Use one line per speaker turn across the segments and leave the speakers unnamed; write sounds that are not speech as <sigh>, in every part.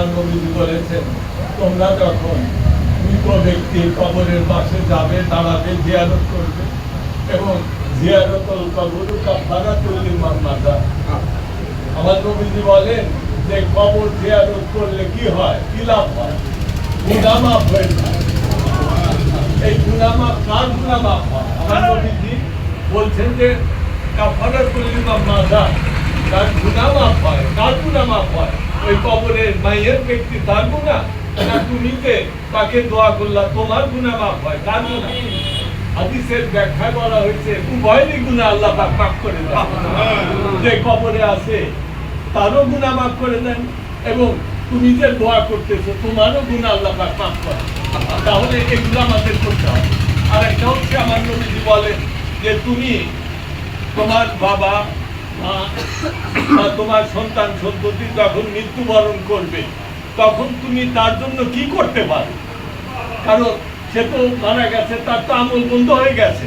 আমার বলেছেন? তোমরা যখন মৃত ব্যক্তির কবরের পাশে যাবে, দাঁড়াবে, জিয়ারত করবে এবং জিয়ারতল কবর কাফারা তুল্লি মাতা আমার নবীজি বলেন যে কবর জিয়ারত করলে কি হয়? কি লাভ হয়? গুনামাফ হয়ে এই গুনামাফ কার গুনামাফ হয়? আমার বলছেন যে কাফারা তুল্লি মাতা তার গুনামাফ হয়। কার গুনামাফ হয়? ওই কবরের মাইয়ের ব্যক্তি তার গুণা না তুমিতে তাকে দোয়া করলা তোমার গুনাহ মাফ হয় কার গুনাহ। হাদিসের ব্যাখ্যা করা হয়েছে উভয়েরই গুনাহ আল্লাহ পাক মাফ করে দেন। যে কবরে আছে তারও গুনাহ মাফ করে দেন এবং তুমি যে দোয়া করতেছো তোমারও গুনাহ আল্লাহ পাক মাফ করে তাহলে এগুলো আমাদের করতে হবে। আর একটা হচ্ছে আমার নবীজি বলেন যে তুমি তোমার বাবা <coughs> তোমার সন্তান সন্ততি যখন মৃত্যুবরণ করবে, তখন তুমি তার জন্য কি করতে পারো? কারণ সে তো মারা গেছে, তার তো আমল বন্ধ হয়ে গেছে।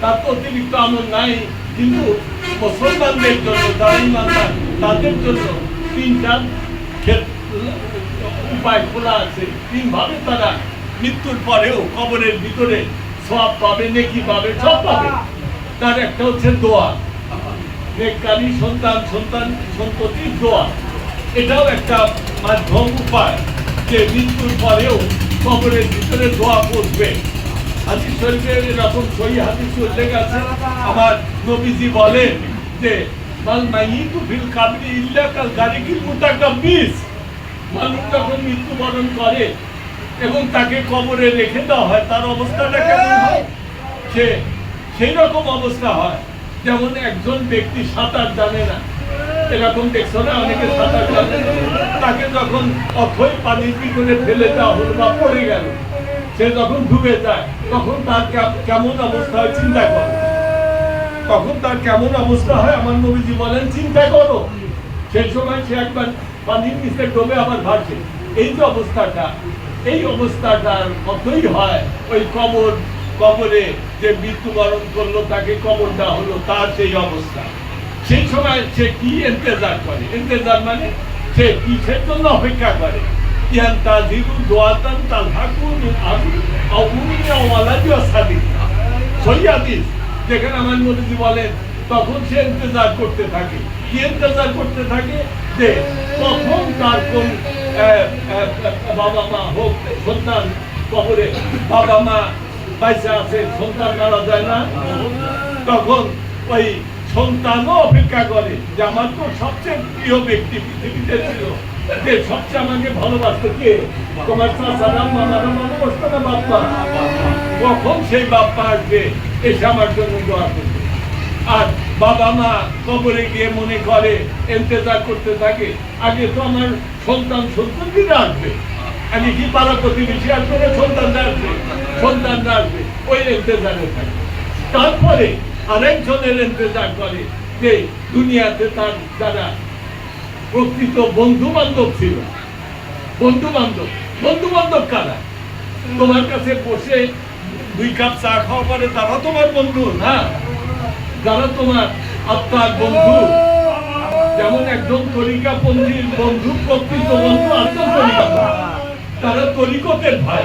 তার তো অতিরিক্ত আমল নাই, কিন্তু মুসলমানদের জন্য ইমানদার, তাদের জন্য তিনটা ক্ষেত্র উপায় খোলা আছে। তিনভাবে তারা মৃত্যুর পরেও কবরের ভিতরে সব পাবে, নেকি পাবে, সব পাবে। তার একটা হচ্ছে দোয়া। নেককারী সন্তান সন্তান সন্ততির দোয়া এটাও একটা মাধ্যম উপায় যে মৃত্যুর পরেও কবরের ভিতরে দোয়া করবে হাদিস শরীফের এরকম সহি হাদিস উল্লেখ আছে। আমার নবীজি বলেন যে, মাল মাইয়িতু ফিল কাবরি ইল্লা কাল গারিকিল মুতাকাব্বিস। মানুষ যখন মৃত্যুবরণ করে এবং তাকে কবরে রেখে দেওয়া হয়, তার অবস্থাটা কেমন হয়? সে সেই রকম অবস্থা হয়। যেমন একজন ব্যক্তি সাঁতার জানে না, এরকম দেখছ না? অনেকে সাঁতার জানে তাকে যখন অথই পানির ভিতরে ফেলে দেওয়া হলো বা পড়ে গেল, সে যখন ডুবে যায়, তখন তার কেমন অবস্থা হয় চিন্তা করো। তখন তার কেমন অবস্থা হয় আমার নবীজি বলেন, চিন্তা করো। সেই সময় সে একবার পানির নিচে ডোবে আবার ভাসে। এই যে অবস্থাটা, এই অবস্থাটার মতোই হয় ওই কবর কবরে যে মৃত্যুবরণ করল, তাকে কবর দেওয়া হলো, তার সেই অবস্থা। সেই সময় সে কি ইন্তজার করে? ইন্তজার মানে সে কিসের জন্য অপেক্ষা করে? আমার বলেন, তখন সে করতে থাকে। কি করতে থাকে? যে কখন তার কোন বাবা মা হোক কবরে বাবা মা পয়সা আছে, সন্তান মারা যায় না। তখন ওই সন্তানও অপেক্ষা করে যে আমার তো সবচেয়ে প্রিয় ব্যক্তি পৃথিবীতে ছিল, যে সবচেয়ে আমাকে ভালোবাসতো কে? তোমার ভালোবাসতো না বাপ্পা কখন সেই বাপ্পা আসবে? এসে আমার জন্য দোয়া করবে। আর বাবা মা কবরে গিয়ে মনে করে এন্তেজার করতে থাকে। আগে তো আমার সন্তান সন্তানরা আসবে। আগে কি পাড়া প্রতিবেশী আসবে সন্তানরা আসবে, ওই এন্তেজারে থাকে তারপরে আরেকজনের ইন্তজার করে যে দুনিয়াতে তার যারা প্রকৃত বন্ধু বান্ধব ছিল। বন্ধু বান্ধব বন্ধু বান্ধব কারা? তোমার কাছে বসে দুই কাপ চা খাওয়া পরে তারা তোমার বন্ধু, না? যারা তোমার আত্মার বন্ধু। যেমন একজন তরিকা পন্থীর বন্ধু, প্রকৃত বন্ধু আত্ম তারা তরিকতের ভাই।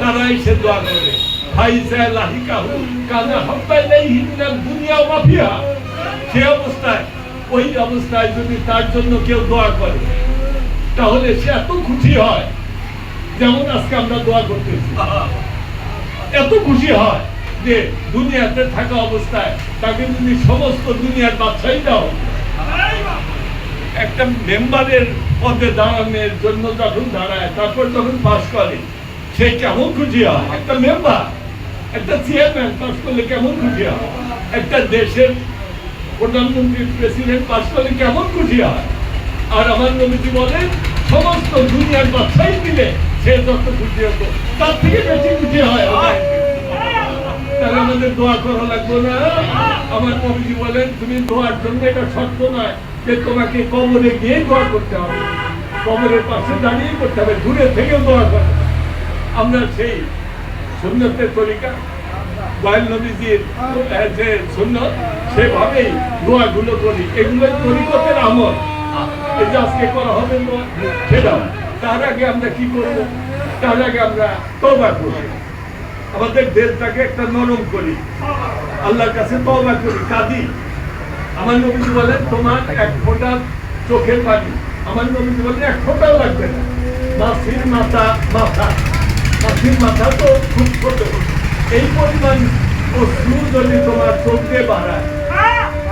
তারা এসে দোয়া করে ফাইজা লাহিকাহু কানা দুনিয়া সে অবস্থায়, ওই অবস্থায় যদি তার জন্য কেউ দোয়া করে, তাহলে সে এত খুশি হয়। যেমন আজকে আমরা দোয়া করতেছি। এত খুশি হয় যে দুনিয়াতে থাকা অবস্থায় তাকে যদি সমস্ত দুনিয়ার বাচ্চাই দাও। একটা মেম্বারের পদে দাঁড়ানোর জন্য যখন দাঁড়ায়, তারপর যখন পাস করে সে কেমন খুশি হয় একটা মেম্বার, একটা চেয়ারম্যান পাস করলে কেমন খুশি হয় একটা দেশের প্রধানমন্ত্রী, প্রেসিডেন্ট পাস করলে কেমন খুশি হয় আর আমার নবীজি বলেন, সমস্ত দুনিয়ার বাদশাহী দিলে সে যত খুশি হতো তার থেকে বেশি খুশি হয় তাহলে আমাদের দোয়া করা লাগবে না? আমার কবিজি বলেন, তুমি দোয়ার জন্য এটা শর্ত নয় যে তোমাকে কবরে গিয়ে দোয়া করতে হবে। কবরের পাশে দাঁড়িয়ে করতে হবে, দূরে থেকেও দোয়া করতে। আমরা সেই সুন্নতের তরিকা সুন্নত, সেভাবেই কি আমাদের দেশটাকে একটা নরম করি। আল্লাহর কাছে তবা করি। কাঁদি আমার নবীজি বলেন, তোমার এক ফোঁটা চোখের পানি। আমার নবীজি বলেন, এক ফোঁটাও লাগবে না। মাথা মাথা। মাসির মাথা তো খুব ছোট এই পরিমাণ অশ্রু যদি তোমার চোখে বাড়ায়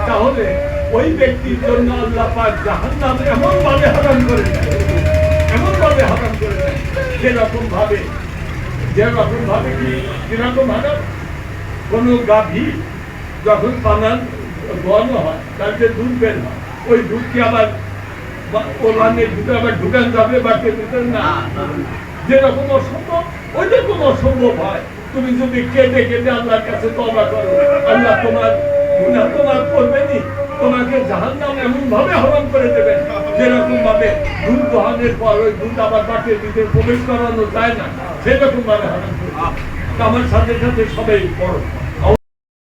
তাহলে ওই ব্যক্তির জন্য আল্লাহ পাক জাহান্নাম এমন ভাবে হারাম করে দেয় এমন ভাবে হারাম করে দেয় যেরকম ভাবে যেরকম ভাবে কি কীরকম হারাম কোনো গাভী যখন পানান গরম হয় তার যে দুধ বের হয় ওই দুধ দুধকে আবার বা- ওলানের ভিতরে আবার ঢুকান যাবে বাটের ভিতরে না। যেরকম অসম্ভব ওই রকম অসম্ভব হয়। তুমি যদি কেটে কেটে আল্লাহর কাছে তবা করো, আল্লাহ তোমার গুণা তোমার করবেনি তোমাকে জাহান্নাম এমন ভাবে হরণ করে দেবেন যেরকম ভাবে দুধ দহানের পর ওই দুধ আবার বাটের দিতে প্রবেশ করানো যায় না সেরকম ভাবে হরণ করে আমার সাথে সাথে সবাই পড়ো